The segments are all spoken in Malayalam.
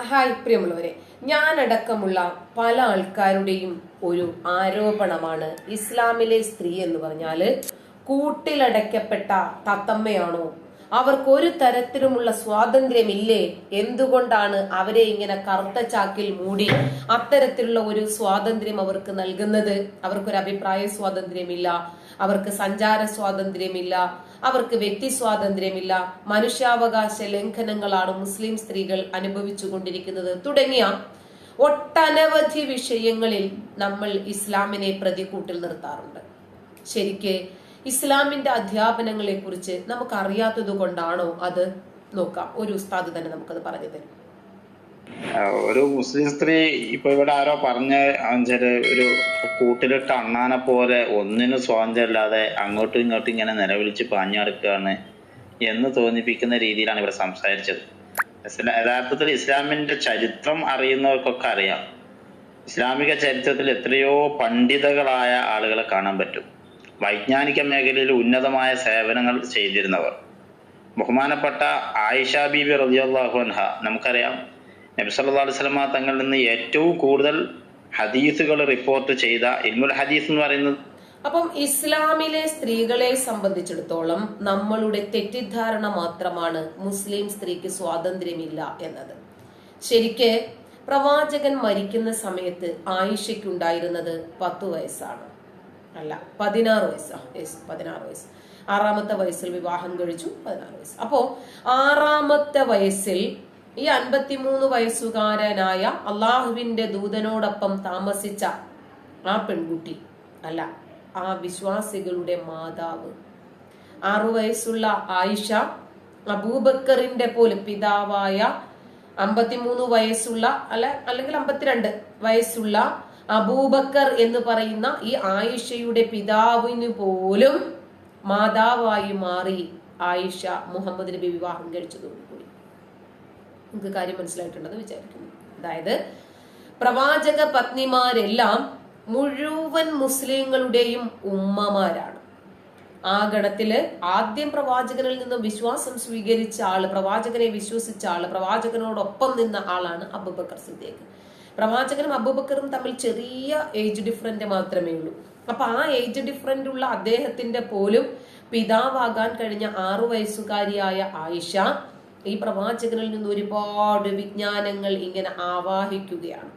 ഹായ് പ്രിയമുള്ളവരെ ഞാനടക്കമുള്ള പല ആൾക്കാരുടെയും ഒരു ആരോപണമാണ് ഇസ്ലാമിലെ സ്ത്രീ എന്ന് പറഞ്ഞാൽ കൂട്ടിലടയ്ക്കപ്പെട്ട തത്തമ്മയാണോ അവർക്ക് ഒരു തരത്തിലുമുള്ള സ്വാതന്ത്ര്യമില്ലേ? എന്തുകൊണ്ടാണ് അവരെ ഇങ്ങനെ കറുത്ത ചാക്കിൽ മൂടി അത്തരത്തിലുള്ള ഒരു സ്വാതന്ത്ര്യം അവർക്ക് നൽകുന്നത്? അവർക്കൊരു അഭിപ്രായ സ്വാതന്ത്ര്യമില്ല. അവർക്ക് സഞ്ചാര സ്വാതന്ത്ര്യമില്ല. അവർക്ക് വ്യക്തി സ്വാതന്ത്ര്യമില്ല. മനുഷ്യാവകാശ ലംഘനങ്ങളാണ് മുസ്ലിം സ്ത്രീകൾ അനുഭവിച്ചുകൊണ്ടിരിക്കുന്നത്. തുടങ്ങിയ ഒട്ടനവധി വിഷയങ്ങളിൽ നമ്മൾ ഇസ്ലാമിനെ പ്രതികൂട്ടിൽ നിർത്താറുണ്ട്. ശരിക്ക് ഇസ്ലാമിന്റെ അധ്യാപനങ്ങളെ കുറിച്ച് നമുക്ക് അറിയാത്തത് കൊണ്ടാണോ അത്? നോക്കാം. ഒരു ഉസ്താദ് തന്നെ നമുക്കത് പറഞ്ഞു തരും. ഒരു മുസ്ലിം സ്ത്രീ ഇപ്പൊ ഇവിടെ ആരോ പറഞ്ഞ ഒരു കൂട്ടിലിട്ട അണ്ണാനെ പോലെ ഒന്നിനും സ്വാതന്ത്ര്യമില്ലാതെ അങ്ങോട്ടും ഇങ്ങോട്ടും ഇങ്ങനെ നിലവിളിച്ച് പാഞ്ഞടക്കുകയാണ് എന്ന് തോന്നിപ്പിക്കുന്ന രീതിയിലാണ് ഇവിടെ സംസാരിച്ചത്. യഥാർത്ഥത്തിൽ ഇസ്ലാമിന്റെ ചരിത്രം അറിയുന്നവർക്കൊക്കെ അറിയാം. ഇസ്ലാമിക ചരിത്രത്തിൽ എത്രയോ പണ്ഡിതകളായ ആളുകളെ കാണാൻ പറ്റും. വൈജ്ഞാനിക മേഖലയിൽ ഉന്നതമായ സേവനങ്ങൾ ചെയ്തിരുന്നവർ. ബഹുമാനപ്പെട്ട ആയിഷ ബീബി റളിയല്ലാഹു അൻഹ നമുക്കറിയാം നബി സല്ലല്ലാഹു അലൈഹി വസല്ലമ തങ്ങളിൽ നിന്ന് ഏറ്റവും കൂടുതൽ ഹദീസുകൾ റിപ്പോർട്ട് ചെയ്ത ഇൽമുൽ ഹദീസ് എന്ന് പറയുന്നത്? അപ്പം ഇസ്ലാമിലെ സ്ത്രീകളെ സംബന്ധിച്ചിടത്തോളം നമ്മളുടെ തെറ്റിദ്ധാരണ മാത്രമാണ് മുസ്ലിം സ്ത്രീക്ക് സ്വാതന്ത്ര്യമില്ല എന്നത്. ശരിക്ക് പ്രവാചകൻ മരിക്കുന്ന സമയത്ത് ആയിഷയ്ക്കുണ്ടായിരുന്നത് പത്തു വയസ്സാണ്. അല്ല പതിനാറ് വയസ്സാ. യെസ് പതിനാറ് വയസ്സ്. ആറാമത്തെ വയസ്സിൽ വിവാഹം കഴിച്ചു പതിനാറ് വയസ്സ്. അപ്പോ ആറാമത്തെ വയസ്സിൽ ഈ അൻപത്തിമൂന്ന് വയസ്സുകാരനായ അള്ളാഹുവിന്റെ ദൂതനോടൊപ്പം താമസിച്ച ആ പെൺകുട്ടി അല്ല ആ വിശ്വാസികളുടെ മാതാവ്. ആറു വയസ്സുള്ള ആയിഷ അബൂബക്കറിന്റെ പോലും പിതാവായ അമ്പത്തിമൂന്ന് വയസ്സുള്ള അല്ല അല്ലെങ്കിൽ അമ്പത്തിരണ്ട് വയസ്സുള്ള അബൂബക്കർ എന്ന് പറയുന്ന ഈ ആയിഷയുടെ പിതാവിന് പോലും മാതാവായി മാറി ആയിഷ മുഹമ്മദ് നബി വിവാഹം കഴിച്ചതോടുകൂടി നിങ്ങൾക്ക് കാര്യം മനസ്സിലായിട്ടുണ്ടെന്ന് വിചാരിക്കുന്നു. അതായത് പ്രവാചക പത്നിമാരെല്ലാം മുഴുവൻ മുസ്ലിങ്ങളുടെയും ഉമ്മമാരാണ്. ആ ഗണത്തിൽ ആദ്യം പ്രവാചകനിൽ നിന്ന് വിശ്വാസം സ്വീകരിച്ച ആൾ പ്രവാചകനെ വിശ്വസിച്ച ആൾ പ്രവാചകനോടൊപ്പം നിന്ന ആളാണ് അബൂബക്കർ സിദ്ദീഖ്. പ്രവാചകനും അബൂബക്കറും തമ്മിൽ ചെറിയ ഏജ് ഡിഫറന്റ് മാത്രമേ ഉള്ളൂ. അപ്പൊ ആ ഏജ് ഡിഫറന്റ് ഉള്ള അദ്ദേഹത്തിന്റെ പോലും പിതാവാകാൻ കഴിഞ്ഞ ആറു വയസ്സുകാരിയായ ആയിഷ ഈ പ്രവാചകനിൽ നിന്ന് ഒരുപാട് വിജ്ഞാനങ്ങൾ ഇങ്ങനെ ആവാഹിക്കുകയാണ്.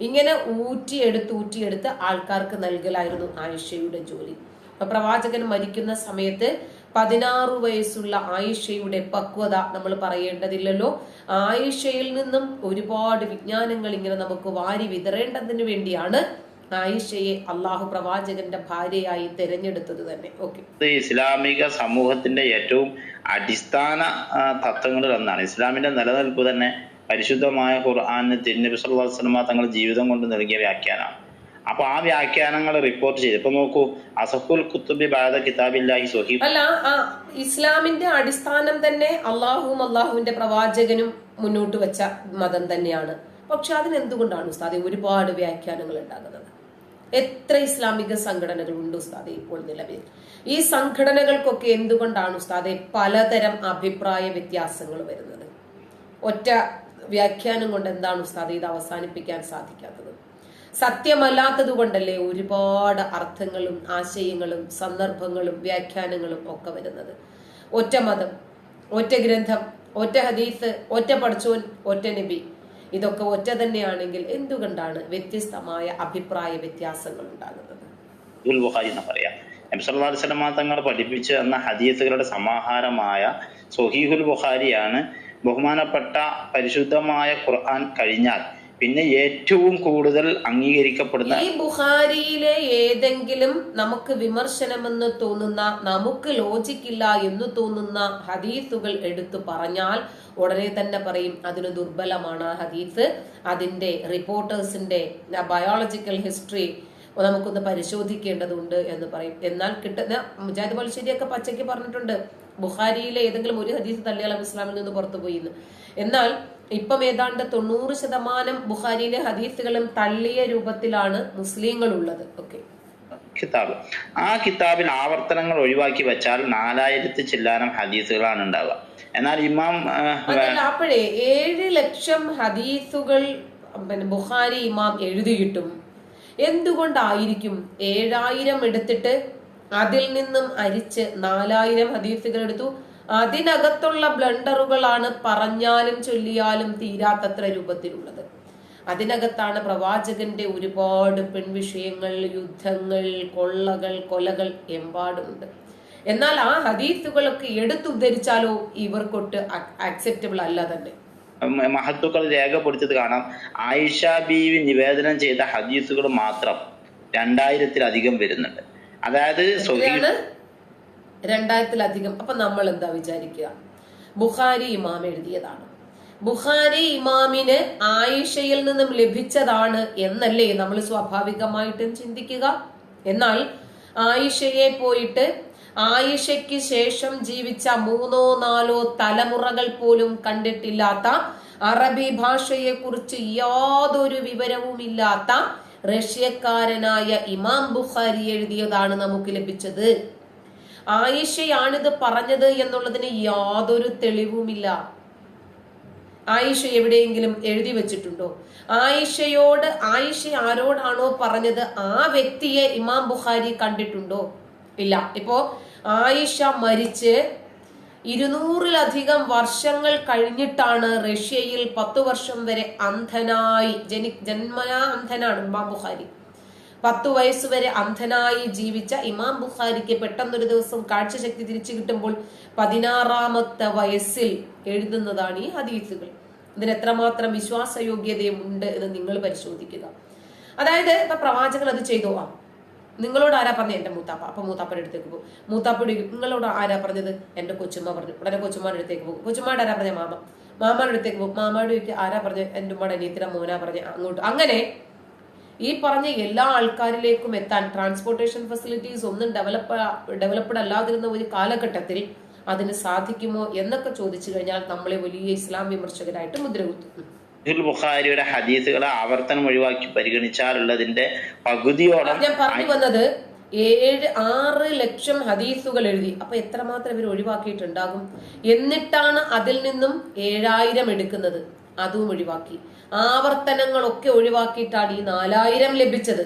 ഇങ്ങനെ ഊറ്റിയെടുത്ത് ഊറ്റിയെടുത്ത് ആൾക്കാർക്ക് നൽകലായിരുന്നു ആയിഷയുടെ ജോലി. പ്രവാചകൻ മരിക്കുന്ന സമയത്ത് പതിനാറ് വയസ്സുള്ള ആയിഷയുടെ പക്വത നമ്മൾ പറയേണ്ടതില്ലല്ലോ. ആയിഷയിൽ നിന്നും ഒരുപാട് വിജ്ഞാനങ്ങൾ ഇങ്ങനെ നമുക്ക് വാരി വിതറേണ്ടതിന് വേണ്ടിയാണ് ആയിഷയെ അള്ളാഹു പ്രവാചകന്റെ ഭാര്യയായി തിരഞ്ഞെടുത്തത് തന്നെ. ഓക്കെ ഇസ്ലാമിക സമൂഹത്തിന്റെ ഏറ്റവും അടിസ്ഥാന തത്വങ്ങളിൽ ഒന്നാണ്. ഇസ്ലാമിന്റെ നിലനിൽപ്പ് തന്നെ പരിശുദ്ധമായ ഖുർആാനിന് തിരുനബി സല്ലല്ലാഹു അലൈഹി തങ്ങളുടെ ജീവിതം കൊണ്ട് നൽകിയ വ്യാഖ്യാനമാണ്. അപ്പൊ ആ വ്യാഖ്യാനങ്ങൾ റിപ്പോർട്ട് ചെയ്ത്. ഇപ്പൊ നോക്കൂ അസഫുൽ കുത്തുബി ബാദ കിതാബില്ലാഹി സ്വഹീ അല്ല ഇസ്ലാമിന്റെ അടിസ്ഥാനം തന്നെ അള്ളാഹുവും അള്ളാഹുവിന്റെ പ്രവാചകനും മുന്നോട്ട് വെച്ച മതം തന്നെയാണ്. പക്ഷെ അതിനെന്തുകൊണ്ടാണ് ഉസ്താദി ഒരുപാട് വ്യാഖ്യാനങ്ങൾ ഉണ്ടാകുന്നത്? എത്ര ഇസ്ലാമിക സംഘടനകൾ ഉണ്ട് ഉസ്താദെ ഇപ്പോൾ നിലവിൽ? ഈ സംഘടനകൾക്കൊക്കെ എന്തുകൊണ്ടാണ് ഉസ്താദെ പലതരം അഭിപ്രായ വ്യത്യാസങ്ങൾ വരുന്നത്? ഒറ്റ വ്യാഖ്യാനം കൊണ്ട് എന്താണ് ഉസ്താദെ ഇത് അവസാനിപ്പിക്കാൻ സാധിക്കാത്തത്? സത്യമല്ലാത്തത് കൊണ്ടല്ലേ ഒരുപാട് അർത്ഥങ്ങളും ആശയങ്ങളും സന്ദർഭങ്ങളും വ്യാഖ്യാനങ്ങളും ഒക്കെ വരുന്നത്. ഒറ്റ മതം ഒറ്റ ഗ്രന്ഥം ഒറ്റ ഹദീസ് ഒറ്റ പഠിച്ചോൻ ഒറ്റ നബി. ഇതൊക്കെ ഒറ്റ തന്നെയാണെങ്കിൽ എന്തുകൊണ്ടാണ് വ്യത്യസ്തമായ അഭിപ്രായ വ്യത്യാസങ്ങൾ ഉണ്ടാകുന്നത്? എന്ന് തങ്ങൾ പഠിപ്പിച്ചു എന്ന ഹദീസുകളുടെ സമാഹാരമായ സൊഹീഹുൽ ബുഖാരിയാണ് ബഹുമാനപ്പെട്ട പരിശുദ്ധമായ ഖുർആൻ കഴിഞ്ഞാൽ പിന്നെ ഏറ്റവും കൂടുതൽ അംഗീകരിക്കപ്പെടുന്ന ഈ ബുഹാരിയിലെ ഏതെങ്കിലും നമുക്ക് വിമർശനമെന്ന് തോന്നുന്ന നമുക്ക് ലോജിക്കില്ല എന്ന് തോന്നുന്ന ഹദീസുകൾ എടുത്തു പറഞ്ഞാൽ ഉടനെ തന്നെ പറയും അതിന് ദുർബലമാണ് ആ ഹദീസ്. അതിന്റെ റിപ്പോർട്ടേഴ്സിന്റെ ബയോളജിക്കൽ ഹിസ്റ്ററി നമുക്കൊന്ന് പരിശോധിക്കേണ്ടതുണ്ട് എന്ന് പറയും. എന്നാൽ കിട്ടുന്ന മുജാഹിദ് പലിശ്ശേരിയൊക്കെ പച്ചയ്ക്ക് പറഞ്ഞിട്ടുണ്ട് ബുഹാരിയിലെ ഏതെങ്കിലും ഒരു ഹദീസ് തള്ളിയാലും ഇസ്ലാമിൽ നിന്ന് പുറത്തു പോയിന്ന് എന്നാൽ ഇപ്പം ഏതാണ്ട് തൊണ്ണൂറ് ശതമാനം ബുഹാരിയിലെ ഹദീസുകളും തള്ളിയ രൂപത്തിലാണ് മുസ്ലിങ്ങൾ ഉള്ളത് ഓക്കെ. കിതാബ്. ആ കിതാബിൽ ആവർത്തനങ്ങൾ ഒഴിവാക്കി വെച്ചാൽ നാലായിരത്തി ചില്ലാനം ഹദീസുകളാണ് ഉണ്ടാവുക. എന്നാൽ ഇമാം അപ്പോഴേ ഏഴ് ലക്ഷം ഹദീസുകൾ പിന്നെ ബുഹാരി ഇമാം എഴുതിയിട്ടും എന്തുകൊണ്ടായിരിക്കും ഏഴായിരം എടുത്തിട്ട് അതിൽ നിന്നും അരിച്ച് നാലായിരം ഹദീസുകൾ എടുത്തു? അതിനകത്തുള്ള ബ്ലണ്ടറുകളാണ് പറഞ്ഞാലും ചൊല്ലിയാലും തീരാത്തത്ര രൂപത്തിലുള്ളത്. അതിനകത്താണ് പ്രവാചകന്റെ ഒരുപാട് പെൺവിഷയങ്ങൾ യുദ്ധങ്ങൾ കൊള്ളകൾ കൊലകൾ എമ്പാടുമുണ്ട് എന്നാൽ ആ ഹദീസുകളൊക്കെ എടുത്തുദ്ധരിച്ചാലോ ഇവർക്കൊട്ട് അക്സെപ്റ്റബിൾ അല്ല തന്നെ. മഹത്വക്കൾ മഹത്തുക്കൾ രേഖപ്പെടുത്തിയത് കാണാം. ആയിഷ ബീവി നിവേദനം ചെയ്ത ഹദീസുകൾ മാത്രം രണ്ടായിരത്തിലധികം വരുന്നുണ്ട്. അതായത് രണ്ടായിരത്തിലധികം. അപ്പൊ നമ്മൾ എന്താ വിചാരിക്കുക? ബുഖാരി ഇമാം എഴുതിയതാണ്. ബുഖാരി ഇമാമിന് ആയിഷയിൽ നിന്നും ലഭിച്ചതാണ് എന്നല്ലേ നമ്മൾ സ്വാഭാവികമായിട്ടും ചിന്തിക്കുക? എന്നാൽ ആയിഷയെ പോയിട്ട് ആയിഷയ്ക്ക് ശേഷം ജീവിച്ച മൂന്നോ നാലോ തലമുറകൾ പോലും കണ്ടിട്ടില്ലാത്ത അറബി ഭാഷയെ കുറിച്ച് യാതൊരു വിവരവും ഇല്ലാത്ത റഷ്യക്കാരനായ ഇമാം ബുഖാരി എഴുതിയതാണ് നമുക്ക് ലഭിച്ചത്. ആയിഷയാണിത് പറഞ്ഞത് എന്നുള്ളതിന് യാതൊരു തെളിവുമില്ല. ആയിഷ എവിടെയെങ്കിലും എഴുതി വെച്ചിട്ടുണ്ടോ? ആയിഷയോട് ആയിഷ ആരോടാണോ പറഞ്ഞത്? ആ വ്യക്തിയെ ഇമാം ബുഖാരി കണ്ടിട്ടുണ്ടോ? ഇല്ല. ഇപ്പോ ആയിഷ മരിച്ച് ഇരുന്നൂറിലധികം വർഷങ്ങൾ കഴിഞ്ഞിട്ടാണ് റഷ്യയിൽ പത്തു വർഷം വരെ അന്ധനായി ജനി ജന്മനാ അന്ധനാണ് ഇമാം ബുഖാരി. പത്തു വയസ്സ് വരെ അന്ധനായി ജീവിച്ച ഇമാം ബുഖാരിക്ക് പെട്ടെന്നൊരു ദിവസം കാഴ്ചശക്തി തിരിച്ചു കിട്ടുമ്പോൾ പതിനാറാമത്തെ വയസ്സിൽ എഴുതുന്നതാണ് ഈ ഹദീസുകൾ. ഇതിന് എത്രമാത്രം വിശ്വാസയോഗ്യതയുണ്ട് എന്ന് നിങ്ങൾ പരിശോധിക്കുക. അതായത് ഇപ്പൊ പ്രവാചകൻ അത് ചെയ്തോ. ആ നിങ്ങളോട് ആരാ പറഞ്ഞത്? എന്റെ മൂത്താപ്പ. അപ്പൊ മൂത്താപ്പയുടെ അടുത്തേക്ക് പോകും. മൂത്താപ്പയുടെ നിങ്ങളോട് ആരാ പറഞ്ഞത്? എന്റെ കൊച്ചുമ്മ പറഞ്ഞു. ഉടനെ കൊച്ചുമ്മാരുടെ അടുത്തേക്ക് പോകും. കൊച്ചുമ്മാടെ ആരാ പറഞ്ഞ മാമ. മാമയുടെ അടുത്തേക്ക് പോകും. മാമയുടെ ആരാ പറഞ്ഞ എന്റെ ഉമ്മയുടെ അനിയത്തിനെ മോനാ പറഞ്ഞ അങ്ങോട്ട്. അങ്ങനെ ഈ പറഞ്ഞ എല്ലാ ആൾക്കാരിലേക്കും എത്താൻ ട്രാൻസ്പോർട്ടേഷൻ ഫെസിലിറ്റീസ് ഒന്നും ഡെവലപ്പ് ഡെവലപ്ഡ് അല്ലാതിരുന്ന ഒരു കാലഘട്ടത്തിൽ അതിന് സാധിക്കുമോ എന്നൊക്കെ ചോദിച്ചു കഴിഞ്ഞാൽ നമ്മളെ വലിയ ഇസ്ലാം വിമർശകരായിട്ട് മുദ്രകുത്തും ബുഖാരിയുടെ ഹദീസുകളെ ആവർത്തനം ഒഴിവാക്കി പരിഗണിച്ചാലുള്ളതിന്റെ പകുതിയോളം ഞാൻ പറഞ്ഞു വന്നത് ഏഴ് ആറ് ലക്ഷം ഹദീസുകൾ എഴുതി. അപ്പൊ എത്രമാത്രം ഇവർ ഒഴിവാക്കിയിട്ടുണ്ടാകും? എന്നിട്ടാണ് അതിൽ നിന്നും ഏഴായിരം എടുക്കുന്നത്. അതും ഒഴിവാക്കി. ആവർത്തനങ്ങളൊക്കെ ഒഴിവാക്കിയിട്ടാണ് ഈ നാലായിരം ലഭിച്ചത്.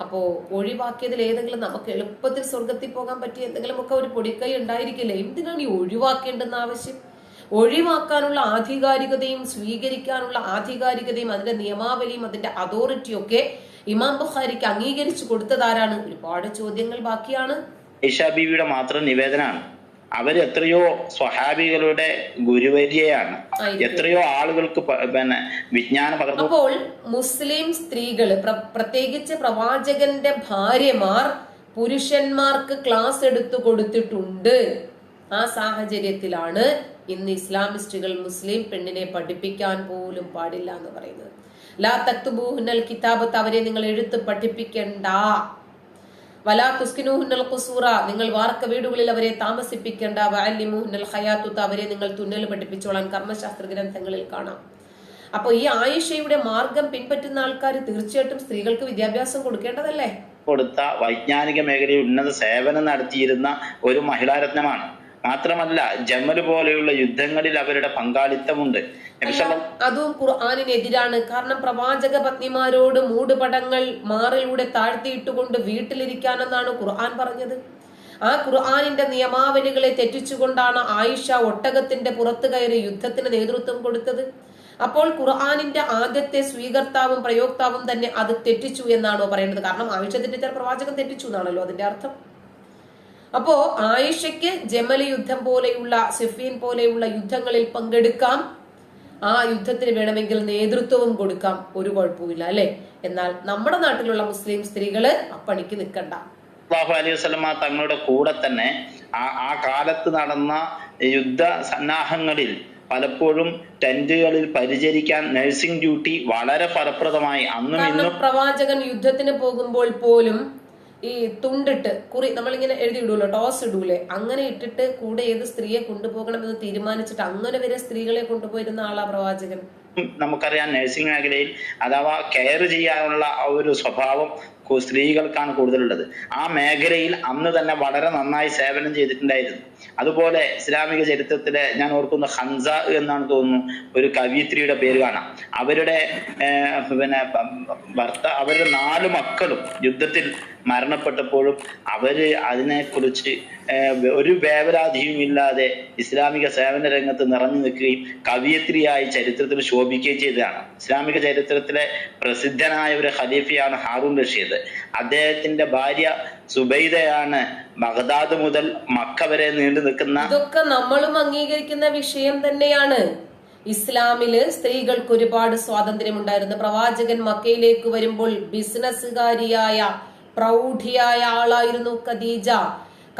അപ്പോ ഒഴിവാക്കിയതിൽ ഏതെങ്കിലും നമുക്ക് എളുപ്പത്തിൽ സ്വർഗത്തിൽ പോകാൻ പറ്റിയ എന്തെങ്കിലും ഒക്കെ ഒരു പൊടിക്കൈ ഉണ്ടായിരിക്കില്ലേ? എന്തിനാണ് ഈ ഒഴിവാക്കേണ്ടെന്ന ആവശ്യം? ഒഴിവാക്കാനുള്ള ആധികാരികതയും സ്വീകരിക്കാനുള്ള ആധികാരികതയും അതിന്റെ നിയമാവലിയും അതിന്റെ അതോറിറ്റിയും ഒക്കെ ഇമാം ബുഖാരിക്ക് അംഗീകരിച്ചു കൊടുത്തതാരാണ് ഒരുപാട് ചോദ്യങ്ങൾ ബാക്കിയാണ്. ഐഷ മാത്രം നിവേദനമാണ്. അവർ എത്രയോ സ്വഹാബികളുടെ ഗുരുവര്യയാണ്. എത്രയോ ആളുകൾക്ക് പിന്നെ വിജ്ഞാനം പകർന്നു. അപ്പോൾ മുസ്ലിം സ്ത്രീകൾ പ്രത്യേകിച്ച് പ്രവാചകന്റെ ഭാര്യമാർ പുരുഷന്മാർക്ക് ക്ലാസ് എടുത്തു കൊടുത്തിട്ടുണ്ട്. ആ സാഹചര്യത്തിലാണ് ഇന്ന് ഇസ്ലാമിസ്റ്റുകൾ മുസ്ലിം പെണ്ണിനെ പഠിപ്പിക്കാൻ പോലും പാടില്ല എന്ന് പറയുന്നത്. ലാ തക്തുബൂഹുന്നൽ കിതാബത്ത് അവരെ നിങ്ങൾ എഴുത്ത് പഠിപ്പിക്കണ്ട. വലാ നിങ്ങൾ വാർക്ക വീടുകളിൽ അവരെ താമസിപ്പിക്കേണ്ട. വഅല്ലിമൂഹുന്നൽ ഹയാത്തുത്ത അവരെ നിങ്ങൾ തുന്നൽ പഠിപ്പിച്ചോളാൻ കർമ്മശാസ്ത്ര ഗ്രന്ഥങ്ങളിൽ കാണാം. അപ്പൊ ഈ ആയിഷയുടെ മാർഗം പിൻപറ്റുന്ന ആൾക്കാർ തീർച്ചയായിട്ടും സ്ത്രീകൾക്ക് വിദ്യാഭ്യാസം കൊടുക്കേണ്ടതല്ലേ? കൊടുത്ത വൈജ്ഞാനിക മേഖലയിൽ ഉന്നത സേവനം നടത്തിയിരുന്ന ഒരു മഹിളാരത്നമാണ്. മാത്രമല്ല ജമൽ പോലെയുള്ള യുദ്ധങ്ങളിൽ അവരുടെ പങ്കാളിത്തമുണ്ട്. അതും ഖുർആാനിനെതിരാണ്. കാരണം പ്രവാചക പത്നിമാരോട് മൂടുപടങ്ങൾ മാറിലൂടെ താഴ്ത്തിയിട്ടുകൊണ്ട് വീട്ടിലിരിക്കാനെന്നാണ് ഖുർആൻ പറഞ്ഞത്. ആ ഖുർആാനിന്റെ നിയമാവലികളെ തെറ്റിച്ചുകൊണ്ടാണ് ആയിഷ ഒട്ടകത്തിന്റെ പുറത്തു കയറി യുദ്ധത്തിന് നേതൃത്വം കൊടുത്തത്. അപ്പോൾ ഖുർആാനിന്റെ ആദ്യത്തെ സ്വീകർത്താവും പ്രയോക്താവും തന്നെ അത് തെറ്റിച്ചു എന്നാണോ പറയുന്നത്? കാരണം ആയിഷ തെറ്റിച്ചാൽ പ്രവാചകൻ തെറ്റിച്ചു എന്നാണല്ലോ അതിന്റെ അർത്ഥം. അപ്പോ ആയിഷയ്ക്ക് ജമൽ യുദ്ധം പോലെയുള്ള സിഫീൻ പോലെയുള്ള യുദ്ധങ്ങളിൽ പങ്കെടുക്കാം. ആ യുദ്ധത്തിന് വേണമെങ്കിൽ നേതൃത്വവും കൊടുക്കാം. ഒരു കുഴപ്പമില്ല അല്ലെ? എന്നാൽ നമ്മുടെ നാട്ടിലുള്ള മുസ്ലിം സ്ത്രീകൾ അപ്പണിക്ക് നിൽക്കണ്ട. അലൈഹി വസ്ലമ തങ്ങളുടെ കൂടെ തന്നെ ആ ആ കാലത്ത് നടന്ന യുദ്ധ സന്നാഹങ്ങളിൽ പലപ്പോഴും ടെന്റുകളിൽ പരിചരിക്കാൻ നഴ്സിംഗ് ഡ്യൂട്ടി വളരെ ഫലപ്രദമായി. അന്നും ഇന്നും പ്രവാചകൻ യുദ്ധത്തിന് പോകുമ്പോൾ പോലും ഈ തുണ്ടിട്ട് കുറി നമ്മളിങ്ങനെ എഴുതി ഇടൂലോ ടോസ് ഇടൂലേ? അങ്ങനെ ഇട്ടിട്ട് കൂടെ ഏത് സ്ത്രീയെ കൊണ്ടുപോകണം എന്ന് തീരുമാനിച്ചിട്ട് അങ്ങനെ വരെ സ്ത്രീകളെ കൊണ്ടുപോയിരുന്ന ആളാ പ്രവാചകൻ? നമുക്കറിയാം നഴ്സിംഗ് മേഖലയിൽ അഥവാ കെയർ ചെയ്യാനുള്ള ആ ഒരു സ്വഭാവം സ്ത്രീകൾക്കാണ് കൂടുതലുള്ളത്. ആ മേഖലയിൽ അന്ന് തന്നെ വളരെ നന്നായി സേവനം ചെയ്തിട്ടുണ്ടായിരുന്നു. അതുപോലെ ഇസ്ലാമിക ചരിത്രത്തിലെ ഞാൻ ഓർക്കുന്ന ഹൻസ എന്നാണ് തോന്നുന്നു ഒരു കവിയത്രിയുടെ പേര് കാണാം. അവരുടെ പിന്നെ ഭർത്ത അവരുടെ നാല് മക്കളും യുദ്ധത്തിൽ മരണപ്പെട്ടപ്പോഴും അവർ അതിനെക്കുറിച്ച് ഒരു വേവലാതിയും ഇല്ലാതെ ഇസ്ലാമിക സേവന രംഗത്ത് നിറഞ്ഞു നിൽക്കുകയും കവിയത്രിയായി ചരിത്രത്തിൽ ശോഭിക്കുകയും ചെയ്തതാണ്. ഇസ്ലാമിക ചരിത്രത്തിലെ പ്രസിദ്ധനായ ഒരു ഖലീഫയാണ് ഹാറൂൺ റഷീദ്. അദ്ദേഹത്തിന്റെ ഭാര്യ സുബൈദയാണ് ബഗ്ദാദ് മുതൽ മക്ക വരെ നീണ്ടു നിൽക്കുന്ന ഇതൊക്കെ നമ്മളും അംഗീകരിക്കുന്ന വിഷയം തന്നെയാണ്. ഇസ്ലാമിൽ സ്ത്രീകൾക്ക് ഒരുപാട് സ്വാതന്ത്ര്യമുണ്ടായിരുന്നു. പ്രവാചകൻ മക്കയിലേക്ക് വരുമ്പോൾ ബിസിനസ്സുകാരിയായ പ്രൗഢിയായ ആളായിരുന്നു ഖദീജ.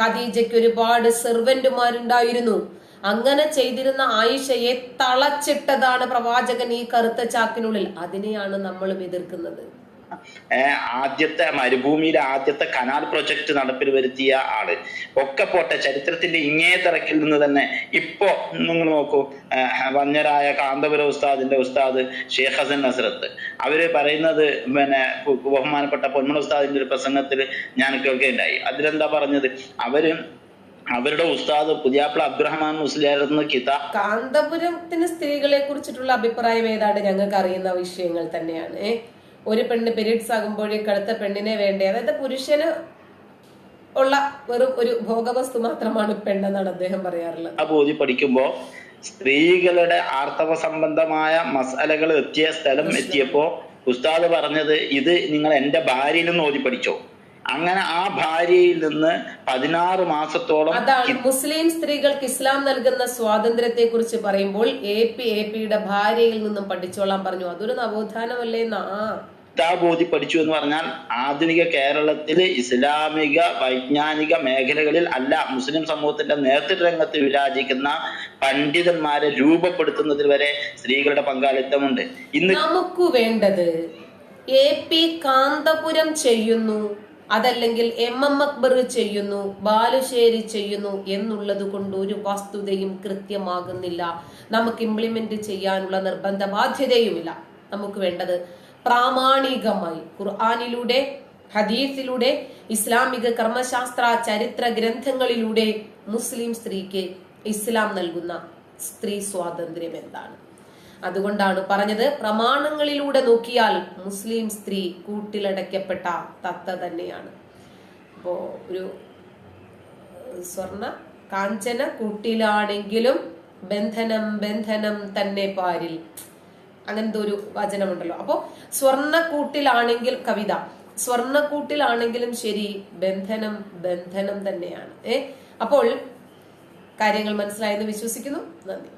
ഖദീജയ്ക്ക് ഒരുപാട് സെർവന്റുമാരുണ്ടായിരുന്നു. അങ്ങനെ ചെയ്തിരുന്ന ആയിഷയെ തളച്ചിട്ടതാണ് പ്രവാചകൻ ഈ കറുത്ത ചാക്കിനുള്ളിൽ. അതിനെയാണ് നമ്മളും എതിർക്കുന്നത്. ആദ്യത്തെ മരുഭൂമിയിലെ ആദ്യത്തെ കനാൽ പ്രൊജക്ട് നടപ്പിൽ വരുത്തിയ ആൾ. ഒക്കെ പോട്ടെ ചരിത്രത്തിന്റെ ഇങ്ങേ തിരക്കിൽ നിന്ന് തന്നെ ഇപ്പോ നിങ്ങൾ നോക്കൂ. വന്യരായ കാന്തപുര ഉസ്താദിന്റെ ഉസ്താദ് ഷേഖ് ഹസൻ നസ്രത്ത്. അവർ പറയുന്നത് പിന്നെ ബഹുമാനപ്പെട്ട പൊന്മണ ഉസ്താദിന്റെ ഒരു പ്രസംഗത്തിൽ ഞാൻ കേൾക്കുകയുണ്ടായി അതിലെന്താ പറഞ്ഞത്? അവർ അവരുടെ ഉസ്താദ് പുതിയാപ്പിള അബ്ദുറഹ്മാൻ മുസ്ലിയായിരുന്നു കിതാബ് കാന്തപുരത്തിന് സ്ത്രീകളെ കുറിച്ചിട്ടുള്ള അഭിപ്രായം ഏതാണ്ട് ഞങ്ങൾക്ക് അറിയുന്ന വിഷയങ്ങൾ തന്നെയാണ്? ഒരു പെണ്ണ് പീരീഡ്സ് ആകുമ്പോഴേ അടുത്ത പെണ്ണിനെ വേണ്ടേ? അതായത് പുരുഷന് ഉള്ള വെറും ഒരു ഭോഗവസ്തു മാത്രമാണ് പെണ്ണെന്നാണ് അദ്ദേഹം പറയാറുള്ളത്. ബോധി പഠിക്കുമ്പോ സ്ത്രീകളുടെ ആർത്തവ സംബന്ധമായ മസാലകൾ എത്തിയ സ്ഥലം എത്തിയപ്പോ ഉസ്താദ് പറഞ്ഞത് ഇത് നിങ്ങൾ എന്റെ ഭാര്യയിൽ നിന്ന് ഓതി പഠിച്ചോ? അങ്ങനെ ആ ഭാര്യയിൽ നിന്ന് പതിനാറ് മാസത്തോളം അതാണ് മുസ്ലിം സ്ത്രീകൾക്ക് ഇസ്ലാം നൽകുന്ന സ്വാതന്ത്ര്യത്തെ കുറിച്ച് പറയുമ്പോൾ എ പി എ പിയുടെ ഭാര്യയിൽ നിന്നും പഠിച്ചോളാം പറഞ്ഞു. അതൊരു നവോത്ഥാനമല്ലേ? എന്നാ ബോധി ഓതി പഠിച്ചു എന്ന് പറഞ്ഞാൽ ആധുനിക കേരളത്തിൽ ഇസ്ലാമിക വൈജ്ഞാനിക മേഖലകളിൽ അല്ല മുസ്ലിം സമൂഹത്തിന്റെ നേതൃരംഗത്ത് രംഗത്ത് വിരാജിക്കുന്ന പണ്ഡിതന്മാരെ രൂപപ്പെടുത്തുന്നതിൽ വരെ സ്ത്രീകളുടെ പങ്കാളിത്തമുണ്ട്. ഇന്ന് നമുക്ക് വേണ്ടത് എ പി കാന്തപുരം ചെയ്യുന്നു. അതല്ലെങ്കിൽ എം എം അക്ബർ ചെയ്യുന്നു ബാലുശ്ശേരി ചെയ്യുന്നു എന്നുള്ളത് കൊണ്ട് ഒരു വസ്തുതയും കൃത്യമാകുന്നില്ല. നമുക്ക് ഇംപ്ലിമെന്റ് ചെയ്യാനുള്ള നിർബന്ധ ബാധ്യതയുമില്ല. നമുക്ക് വേണ്ടത് പ്രാമാണികമായി ഖുർആാനിലൂടെ ഹദീസിലൂടെ ഇസ്ലാമിക കർമ്മശാസ്ത്ര ചരിത്ര ഗ്രന്ഥങ്ങളിലൂടെ മുസ്ലിം സ്ത്രീക്ക് ഇസ്ലാം നൽകുന്ന സ്ത്രീ സ്വാതന്ത്ര്യം എന്താണ്? അതുകൊണ്ടാണ് പറഞ്ഞത് പ്രമാണങ്ങളിലൂടെ നോക്കിയാൽ മുസ്ലിം സ്ത്രീ കൂട്ടിലടയ്ക്കപ്പെട്ട തത്ത തന്നെയാണ്. അപ്പോ ഒരു സ്വർണ കാഞ്ചന കൂട്ടിലാണെങ്കിലും ബന്ധനം ബന്ധനം തന്നെ പാരിൽ. അങ്ങനത്തെ ഒരു വചനമുണ്ടല്ലോ. അപ്പോ സ്വർണക്കൂട്ടിലാണെങ്കിൽ കവിത സ്വർണക്കൂട്ടിലാണെങ്കിലും ശരി ബന്ധനം ബന്ധനം തന്നെയാണ്. ഏ അപ്പോൾ കാര്യങ്ങൾ മനസ്സിലായെന്ന് വിശ്വസിക്കുന്നു. നന്ദി.